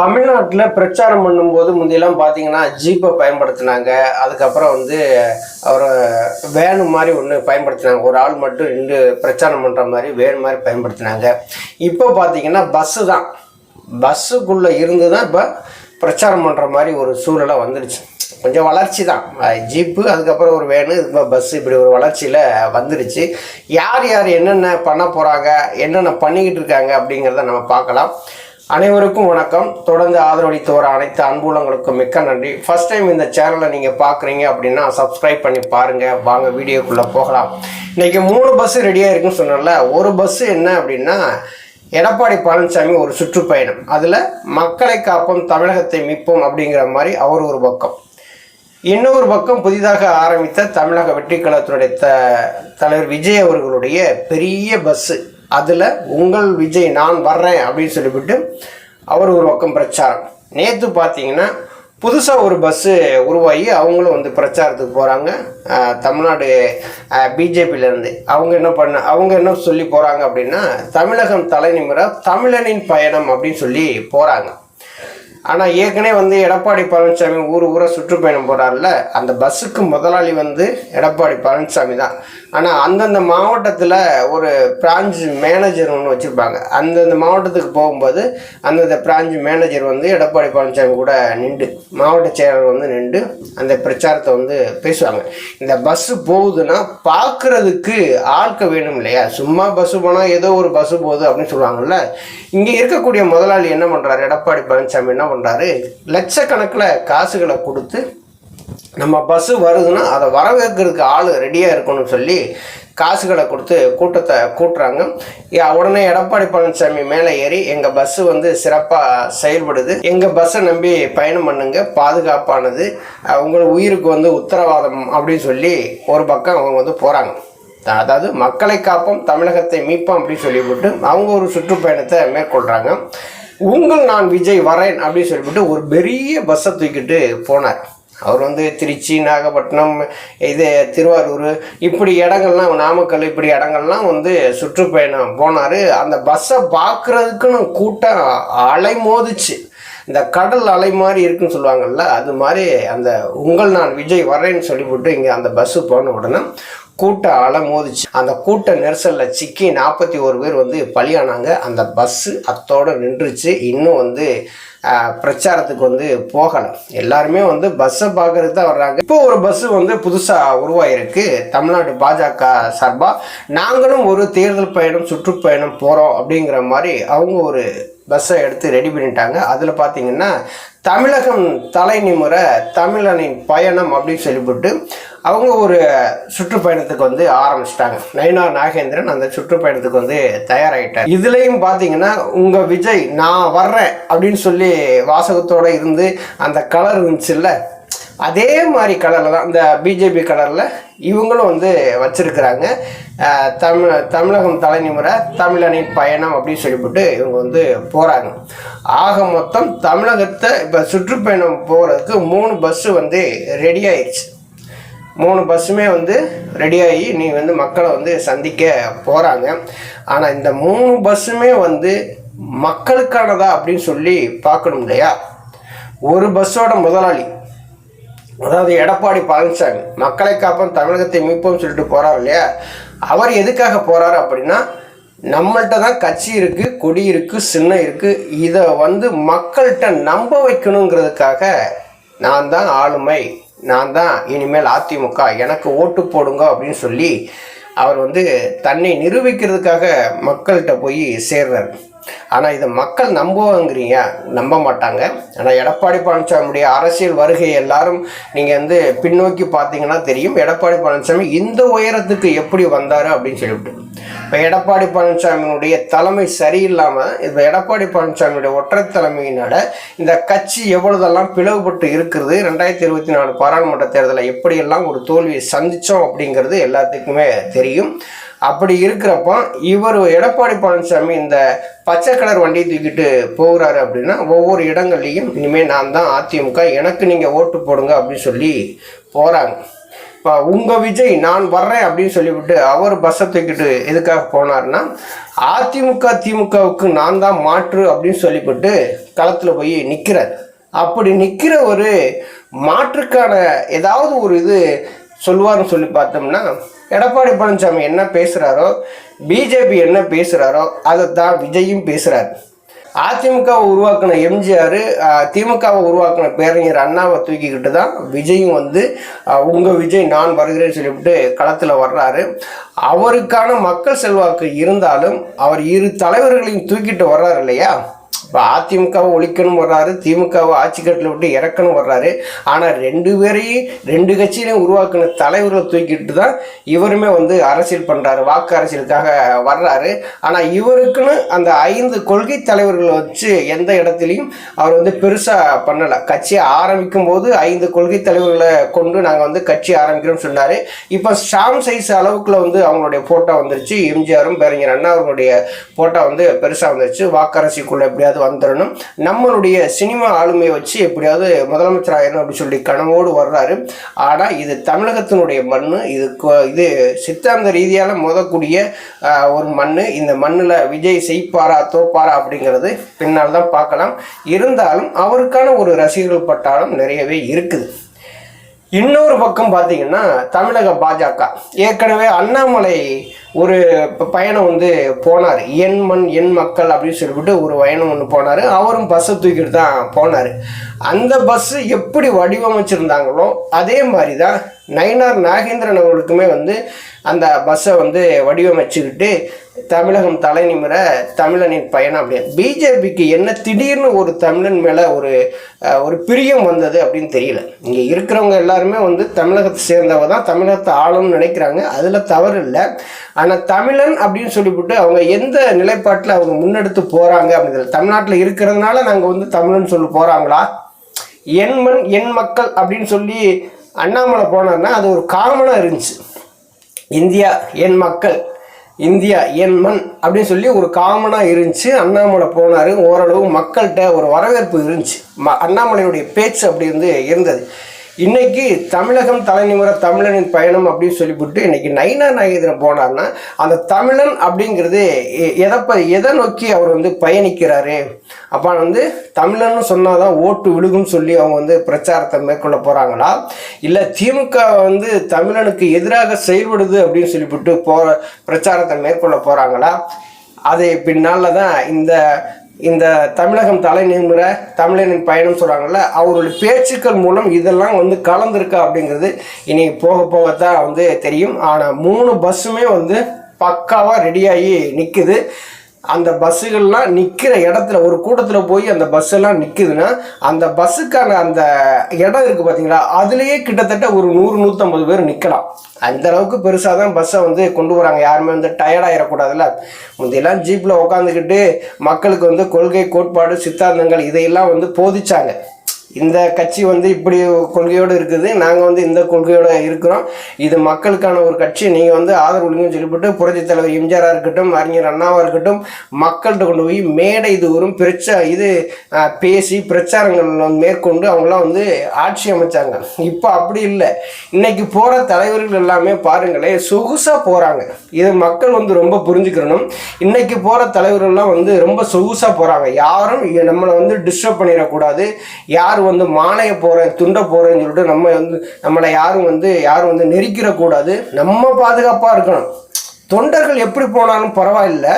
தமிழ்நாட்டில் பிரச்சாரம் பண்ணும்போது முந்தையெல்லாம் பார்த்தீங்கன்னா ஜீப்பை பயன்படுத்தினாங்க. அதுக்கப்புறம் வந்து அவரை வேனு மாதிரி ஒன்று பயன்படுத்தினாங்க. ஒரு ஆள் மட்டும் ரெண்டு பிரச்சாரம் பண்ணுற மாதிரி வேன் மாதிரி பயன்படுத்தினாங்க. இப்போ பார்த்தீங்கன்னா பஸ்ஸு தான். பஸ்ஸுக்குள்ளே இருந்து தான் இப்போ பிரச்சாரம் பண்ணுற மாதிரி ஒரு சூழலாக வந்துடுச்சு கொஞ்சம் வளர்ச்சி தான். ஜீப்பு அதுக்கப்புறம் ஒரு வேனு இப்போ பஸ் இப்படி ஒரு வளர்ச்சியில் வந்துடுச்சு யார் யார் என்னென்ன பண்ண போகிறாங்க என்னென்ன பண்ணிக்கிட்டு இருக்காங்க அப்படிங்கிறத நம்ம பார்க்கலாம். அனைவருக்கும் வணக்கம். தொடர்ந்து ஆதரவளித்து வர அனைத்து அன்புலங்களுக்கும் மிக்க நன்றி. ஃபர்ஸ்ட் டைம் இந்த சேனலை நீங்கள் பார்க்குறீங்க அப்படின்னா சப்ஸ்கிரைப் பண்ணி பாருங்கள் வாங்க வீடியோக்குள்ளே போகலாம். இன்றைக்கி மூணு பஸ்ஸு ரெடியாக இருக்குன்னு சொன்னல ஒரு பஸ்ஸு என்ன அப்படின்னா எடப்பாடி பழனிசாமி ஒரு சுற்றுப்பயணம். அதில் மக்களை காப்போம் தமிழகத்தை மீட்போம் அப்படிங்கிற மாதிரி அவர் ஒரு பக்கம். இன்னொரு பக்கம் புதிதாக ஆரம்பித்த தமிழக வெற்றி கழகத்தினுடைய த தலைவர் விஜய் அவர்களுடைய பெரிய பஸ்ஸு அதில் உங்கள் விஜய் நான் வர்றேன் அப்படின்னு சொல்லிவிட்டு அவர் ஒரு பக்கம் பிரச்சாரம். நேற்று பார்த்தீங்கன்னா புதுசாக ஒரு பஸ்ஸு உருவாகி அவங்களும் வந்து பிரச்சாரத்துக்கு போகிறாங்க தமிழ்நாடு பிஜேபியிலேருந்து அவங்க என்ன பண்ண அவங்க என்ன சொல்லி போகிறாங்க அப்படின்னா தமிழகம் தலைநிமிர தமிழனின் பயணம் அப்படின்னு சொல்லி போகிறாங்க ஆனால் ஏற்கனவே வந்து எடப்பாடி பழனிசாமி ஊர் ஊரை சுற்றுப்பயணம் போகிறார்ல அந்த பஸ்ஸுக்கு முதலாளி வந்து எடப்பாடி பழனிசாமி தான். ஆனால் அந்தந்த மாவட்டத்தில் ஒரு பிரான்ச் மேனேஜர் ஒன்று வச்சுருப்பாங்க. அந்தந்த மாவட்டத்துக்கு போகும்போது அந்தந்த பிரான்ச் மேனேஜர் வந்து எடப்பாடி பழனிசாமி கூட நின்று மாவட்ட செயலர் வந்து நின்று அந்த பிரச்சாரத்தை வந்து பேசுவாங்க. இந்த பஸ்ஸு போகுதுன்னா பார்க்குறதுக்கு ஆட்க வேணும் இல்லையா? சும்மா பஸ்ஸு போனால் ஏதோ ஒரு பஸ்ஸு போகுது அப்படின்னு சொல்லுவாங்கல்ல? இங்கே இருக்கக்கூடிய முதலாளி என்ன பண்ணுறாரு எடப்பாடி பழனிசாமி என்ன பண்ணுறாரு லட்சக்கணக்கில் காசுகளை கொடுத்து நம்ம பஸ்ஸு வருதுன்னா அதை வரவேற்கிறதுக்கு ஆள் ரெடியாக இருக்கணும்னு சொல்லி காசுகளை கொடுத்து கூட்டத்தை கூட்டுறாங்க. உடனே எடப்பாடி பழனிசாமி மேலே ஏறி எங்கள் பஸ்ஸு வந்து சிறப்பாக செயல்படுது. எங்கள் பஸ்ஸை நம்பி பயணம் பண்ணுங்க. பாதுகாப்பானது. அஹ் உயிருக்கு வந்து உத்தரவாதம் அப்படின்னு சொல்லி ஒரு பக்கம் அவங்க வந்து போகிறாங்க அதாவது மக்களை காப்போம் தமிழகத்தை மீட்போம் அப்படின்னு சொல்லிவிட்டு அவங்க ஒரு சுற்றுப்பயணத்தை மேற்கொள்கிறாங்க உங்கள் நான் விஜய் வரேன் அப்படின்னு சொல்லிவிட்டு ஒரு பெரிய பஸ்ஸை தூக்கிட்டு போனார். அவர் வந்து திருச்சி நாகப்பட்டினம் இது திருவாரூர் இப்படி இடங்கள்லாம் நாமக்கல் இப்படி இடங்கள்லாம் வந்து சுற்றுப்பயணம் போனார். அந்த பஸ்ஸை பார்க்குறதுக்குன்னு கூட்டம் அலை மோதிச்சு இந்த கடல் அலை மாதிரி இருக்குன்னு சொல்லுவாங்கல்ல அது மாதிரி அந்த உங்கள் நான் விஜய் வரேன்னு சொல்லிவிட்டு இங்கே அந்த பஸ்ஸு போன உடனே கூட்ட அலை மோதிச்சு அந்த கூட்ட நெரிசலில் சிக்கி நாற்பத்தி ஒரு பேர் வந்து பலியானாங்க. அந்த பஸ்ஸு அத்தோடு நின்றுச்சு. இன்னும் வந்து பிரச்சாரத்துக்கு வந்து போகலை எல்லாருமே வந்து பஸ்ஸை பார்க்கறதுக்கு தான் வர்றாங்க. இப்போ ஒரு பஸ்ஸு வந்து புதுசாக உருவாயிருக்கு. தமிழ்நாடு பாஜக சார்பாக நாங்களும் ஒரு தேர்தல் பயணம் சுற்றுப்பயணம் போகிறோம் அப்படிங்கிற மாதிரி அவங்க ஒரு பஸ்ஸை எடுத்து ரெடி பண்ணிட்டாங்க. அதில் பார்த்தீங்கன்னா தமிழகம் தலை நிமுறை தமிழனின் பயணம் அப்படின்னு சொல்லிவிட்டு அவங்க ஒரு சுற்றுப்பயணத்துக்கு வந்து ஆரம்பிச்சிட்டாங்க. நயனா நாகேந்திரன் அந்த சுற்றுப்பயணத்துக்கு வந்து தயாராகிட்டார் இதுலேயும் பார்த்தீங்கன்னா உங்கள் விஜய் நான் வர்றேன் அப்படின்னு சொல்லி வாசகத்தோடு இருந்து அந்த கலர் இருந்துச்சுல்ல? அதே மாதிரி கலரில் தான் இந்த பிஜேபி கலரில் இவங்களும் வந்து வச்சுருக்கிறாங்க. தமிழ் தமிழகம் தலைநிமுறை தமிழனின் பயணம் அப்படின்னு சொல்லிவிட்டு இவங்க வந்து போகிறாங்க ஆக மொத்தம் தமிழகத்தை இப்போ சுற்றுப்பயணம் போகிறதுக்கு மூணு பஸ்ஸு வந்து ரெடி ஆயிடுச்சு மூணு பஸ்ஸுமே வந்து ரெடியாகி நீ வந்து மக்களை வந்து சந்திக்க போகிறாங்க ஆனால் இந்த மூணு பஸ்ஸுமே வந்து மக்களுக்கானதா அப்படின்னு சொல்லி பார்க்கணும் இல்லையா? ஒரு பஸ்ஸோட முதலாளி அதாவது எடப்பாடி பழனிசாமி மக்களை காப்போம் தமிழகத்தை மீட்போம் சொல்லிட்டு போகிறார் இல்லையா? அவர் எதுக்காக போகிறார் அப்படின்னா நம்மள்ட்ட தான் கட்சி இருக்குது கொடி இருக்குது சின்னம் இருக்குது இதை வந்து மக்கள்கிட்ட நம்ப வைக்கணுங்கிறதுக்காக நான் தான் ஆளுமை. நான் தான் இனிமேல் அதிமுக எனக்கு ஓட்டு போடுங்க அப்படின்னு சொல்லி அவர் வந்து தன்னை நிரூபிக்கிறதுக்காக மக்கள்கிட்ட போய் சேர்றாரு. ஆனால் இதை மக்கள் நம்புவாங்கிறீங்க? நம்ப மாட்டாங்க. ஆனால் எடப்பாடி பழனிசாமியுடைய அரசியல் வருகை எல்லாரும் நீங்கள் வந்து பின்னோக்கி பார்த்தீங்கன்னா தெரியும். எடப்பாடி பழனிசாமி இந்த உயரத்துக்கு எப்படி வந்தார் அப்படின்னு சொல்லிவிட்டு இப்போ எடப்பாடி பழனிசாமியினுடைய தலைமை சரியில்லாமல் இப்போ எடப்பாடி பழனிசாமியுடைய ஒற்றை தலைமையினால இந்த கட்சி எவ்வளதெல்லாம் பிளவுபட்டு இருக்கிறது ரெண்டாயிரத்தி இருபத்தி நாலு பாராளுமன்ற தேர்தலில் எப்படியெல்லாம் ஒரு தோல்வியை சந்தித்தோம் அப்படிங்கிறது எல்லாத்துக்குமே தெரியும். அப்படி இருக்கிறப்போ இவர் எடப்பாடி பழனிசாமி இந்த பச்சை கலர் வண்டியை தூக்கிட்டு போகிறாரு அப்படின்னா ஒவ்வொரு இடங்கள்லையும் இனிமேல் நான் தான் அதிமுக எனக்கு நீங்கள் ஓட்டு போடுங்க அப்படின்னு சொல்லி போகிறாங்க இப்போ உங்கள் விஜய் நான் வர்றேன் அப்படின்னு சொல்லிவிட்டு அவர் பஸ்ஸை தூக்கிட்டு எதுக்காக போனார்னா அதிமுக திமுகவுக்கு நான் தான் மாற்று அப்படின்னு சொல்லிவிட்டு களத்தில் போய் நிற்கிறார் அப்படி நிற்கிற ஒரு மாற்றுக்கான ஏதாவது ஒரு இது சொல்லுவார்னு சொல்லி பார்த்தோம்னா எடப்பாடி பழனிசாமி என்ன பேசுகிறாரோ பிஜேபி என்ன பேசுகிறாரோ அதை தான் விஜயும் பேசுகிறார் அதிமுகவை உருவாக்கின எம்ஜிஆர் திமுகவை உருவாக்கின பேரறிஞர் அண்ணாவை தூக்கிக்கிட்டு தான் விஜயும் வந்து உங்கள் விஜய் நான் வருகிறேன்னு சொல்லிவிட்டு களத்தில் வர்றாரு. அவருக்கான மக்கள் செல்வாக்கு இருந்தாலும் அவர் இரு தலைவர்களையும் தூக்கிட்டு வர்றாரு இல்லையா? இப்போ அதிமுகவை ஒழிக்கணும் வர்றாரு திமுகவை ஆட்சி கட்டில் விட்டு இறக்கணும் வர்றாரு. ஆனால் ரெண்டு பேரையும் ரெண்டு கட்சியிலையும் உருவாக்கின தலைவர்களை தூக்கிட்டு தான் இவருமே வந்து அரசியல் பண்ணுறாரு வாக்கு அரசியலுக்காக வர்றாரு. ஆனால் இவருக்குன்னு அந்த ஐந்து கொள்கை தலைவர்களை வச்சு எந்த இடத்துலையும் அவர் வந்து பெருசாக பண்ணலை. கட்சியை ஆரம்பிக்கும் போது ஐந்து கொள்கை தலைவர்களை கொண்டு நாங்கள் வந்து கட்சி ஆரம்பிக்கிறோம்னு சொன்னார். இப்போ ஷாம் சைஸ் அளவுக்குள்ள வந்து அவங்களுடைய ஃபோட்டோ வந்துருச்சு. எம்ஜிஆரும் பேரஞ்சர் அண்ணா அவர்களுடைய ஃபோட்டோ வந்து பெருசாக வந்துருச்சு. வாக்கரசிக்குள்ளே எப்படியாவது வந்துடணும் நம்மளுடைய சினிமா ஆளுமையை வச்சு எப்படியாவது முதலமைச்சர் ஆயிடணும் அப்படின்னு சொல்லி கனவோடு வர்றாரு. ஆனால் இது தமிழகத்தினுடைய மண் இது இது சித்தாந்த ரீதியால் மோதக்கூடிய ஆஹ், ஒரு மண் இந்த மண்ணில் விஜய் செய்ப்பாரா தோப்பாரா அப்படிங்கிறது பின்னால் தான் பார்க்கலாம். இருந்தாலும் அவருக்கான ஒரு ரசிகர்கள் பட்டாளம் நிறையவே இருக்குது. இன்னொரு பக்கம் பார்த்தீங்கன்னா தமிழக பாஜக. ஏற்கனவே அண்ணாமலை ஒரு பயணம் வந்து போனார். என் மண் என் மக்கள் அப்படின்னு சொல்லிவிட்டு ஒரு பயணம் ஒன்று போனார். அவரும் பஸ்ஸை தூக்கிட்டு தான் போனார். அந்த பஸ்ஸு எப்படி வடிவமைச்சிருந்தாங்களோ அதே மாதிரி தான் நயினார் நாகேந்திரன் அவர்களுக்குமே வந்து அந்த பஸ்ஸை வந்து வடிவமைச்சுக்கிட்டு தமிழகம் தலை நிமிர தமிழனின் பயணம் அப்படின்னு பிஜேபிக்கு என்ன திடீர்னு ஒரு தமிழன் மேலே ஒரு ஒரு பிரியம் வந்தது அப்படின்னு தெரியல. இங்கே இருக்கிறவங்க எல்லாருமே வந்து தமிழகத்தை சேர்ந்தவங்க தான் தமிழகத்தை ஆளும்னு நினைக்கிறாங்க. அதில் தவறு இல்லை. ஆனால் தமிழன் அப்படின்னு சொல்லிவிட்டு அவங்க எந்த நிலைப்பாட்டில் அவங்க முன்னெடுத்து போகிறாங்க அப்படிங்கிறது தமிழ்நாட்டில் இருக்கிறதுனால நாங்கள் வந்து தமிழன் சொல்லி போகிறாங்களா என் மண் என் மக்கள் அப்படின்னு சொல்லி அண்ணாமலை போனார்னா அது ஒரு காமனாக இருந்துச்சு. இந்தியா என் மக்கள் இந்தியா என் மண் அப்படின்னு சொல்லி ஒரு காமனாக இருந்துச்சு. அண்ணாமலை போனார். ஓரளவு மக்கள்கிட்ட ஒரு வரவேற்பு இருந்துச்சு. ம அண்ணாமலையுடைய பேச்சு அப்படி வந்து இருந்தது. இன்னைக்கு தமிழகம் தலைநிமுற தமிழனின் பயணம் அப்படின்னு சொல்லிவிட்டு இன்னைக்கு நைனா நாயகத்தில் போனார்னா அந்த தமிழன் அப்படிங்கிறது எ- எதை ப எதை நோக்கி அவர் வந்து பயணிக்கிறாரு? அப்போ வந்து தமிழன்னு சொன்னாதான் ஓட்டு விழுகும்னு சொல்லி அவங்க வந்து பிரச்சாரத்தை மேற்கொள்ள போகிறாங்களா இல்லை திமுக வந்து தமிழனுக்கு எதிராக செயல்படுது அப்படின்னு சொல்லிவிட்டு போகிற பிரச்சாரத்தை மேற்கொள்ள போகிறாங்களா அது பின்னால் தான் இந்த இந்த தமிழகம் தலை நிமிர தமிழனின் பயணம் சொல்கிறாங்கல்ல அவருடைய பேச்சுக்கள் மூலம் இதெல்லாம் வந்து கலந்துருக்கா அப்படிங்கிறது இனி போக போகத்தான் வந்து தெரியும். ஆனால் மூணு பஸ்ஸுமே வந்து பக்காவாக ரெடியாகி நிற்குது அந்த பஸ்ஸுகள்லாம் நிற்கிற இடத்துல ஒரு கூட்டத்தில் போய் அந்த பஸ்ஸெல்லாம் நிற்குதுன்னா அந்த பஸ்ஸுக்கான அந்த இடம் இருக்குது பார்த்தீங்களா அதுலேயே கிட்டத்தட்ட ஒரு நூறு நூற்றம்பது பேர் நிற்கலாம் அந்த அளவுக்கு பெருசாக தான் பஸ்ஸை வந்து கொண்டு வராங்க. யாருமே வந்து டயர்டாயிடக்கூடாதுல்ல முந்தையெல்லாம் ஜீப்பில் உட்காந்துக்கிட்டு மக்களுக்கு வந்து கொள்கை கோட்பாடு சித்தாந்தங்கள் இதையெல்லாம் வந்து போதிச்சாங்க. இந்த கட்சி வந்து இப்படி கொள்கையோடு இருக்குது. நாங்கள் வந்து இந்த கொள்கையோடு இருக்கிறோம். இது மக்களுக்கான ஒரு கட்சி. நீங்கள் வந்து ஆதரவுன்னு சொல்லிவிட்டு புரட்சி தலைவர் எம்ஜிஆராக இருக்கட்டும் அறிஞர் அண்ணாவாக இருக்கட்டும் மக்கள்கிட்ட கொண்டு போய் மேடை தூரம் பிரச்சா இது பேசி பிரச்சாரங்கள் மேற்கொண்டு அவங்களாம் வந்து ஆட்சி அமைச்சாங்க. இப்போ அப்படி இல்லை. இன்னைக்கு போகிற தலைவர்கள் எல்லாமே பாருங்களேன் சொகுசாக போகிறாங்க இது மக்கள் வந்து ரொம்ப புரிஞ்சுக்கிறணும் இன்னைக்கு போகிற தலைவர்கள்லாம் வந்து ரொம்ப சொகுசாக போகிறாங்க யாரும் நம்மளை வந்து டிஸ்டர்ப் பண்ணிடக்கூடாது. யார் வந்து மானைய போகிறேன் துண்ட போகிறேன்னு சொல்லிட்டு நம்ம வந்து நம்மளை யாரும் வந்து யாரும் வந்து நெருக்கிடக்கூடாது நம்ம பாதுகாப்பாக இருக்கணும். தொண்டர்கள் எப்படி போனாலும் பரவாயில்ல.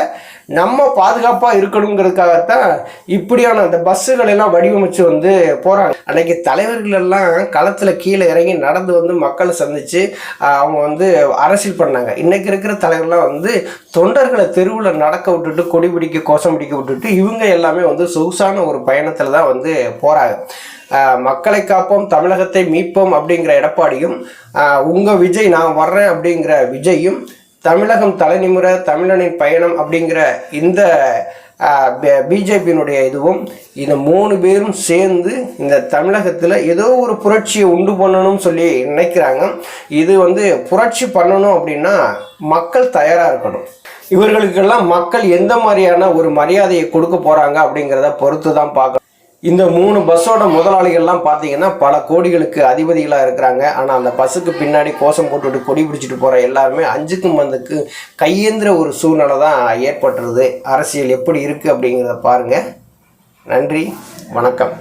நம்ம பாதுகாப்பாக இருக்கணுங்கிறதுக்காகத்தான் இப்படியான அந்த பஸ்ஸுகள் எல்லாம் வடிவமைச்சு வந்து போகிறாங்க அன்னைக்கு தலைவர்கள் எல்லாம் களத்தில் கீழே இறங்கி நடந்து வந்து மக்களை சந்தித்து அவங்க வந்து அரசியல் பண்ணாங்க. இன்றைக்கி இருக்கிற தலைவர்லாம் வந்து தொண்டர்களை தெருவில் நடக்க விட்டுட்டு கொடி பிடிக்க கோஷம் பிடிக்க விட்டுட்டு இவங்க எல்லாமே வந்து சொகுசான ஒரு பயணத்தில் தான் வந்து போகிறாங்க மக்களை காப்போம் தமிழகத்தை மீட்போம் அப்படிங்கிற எடப்பாடியும் உங்கள் விஜய் நான் வர்றேன் அப்படிங்கிற விஜயும் தமிழகம் தலைநிமுற தமிழனின் பயணம் அப்படிங்கிற இந்த பிஜேபியினுடைய இதுவும் இந்த மூணு பேரும் சேர்ந்து இந்த தமிழகத்தில் ஏதோ ஒரு புரட்சியை உண்டு பண்ணணும்னு சொல்லி நினைக்கிறாங்க. இது வந்து புரட்சி பண்ணணும் அப்படின்னா மக்கள் தயாராக இருக்கணும். இவர்களுக்கெல்லாம் மக்கள் எந்த மாதிரியான ஒரு மரியாதையை கொடுக்க போகிறாங்க அப்படிங்கிறத பொறுத்து தான் பார்க்கணும். இந்த மூணு பஸ்ஸோட முதலாளிகள்லாம் பார்த்தீங்கன்னா பல கோடிகளுக்கு அதிபதிகளாக இருக்கிறாங்க. ஆனால் அந்த பஸ்ஸுக்கு பின்னாடி கோஷம் போட்டுட்டு கொடி பிடிச்சிட்டு போகிற எல்லாருமே அஞ்சுக்கும் பந்துக்கு கையேந்திர ஒரு சூழ்நிலை தான் ஏற்பட்டுருது. அரசியல் எப்படி இருக்குது அப்படிங்கிறத பாருங்கள் நன்றி. வணக்கம்.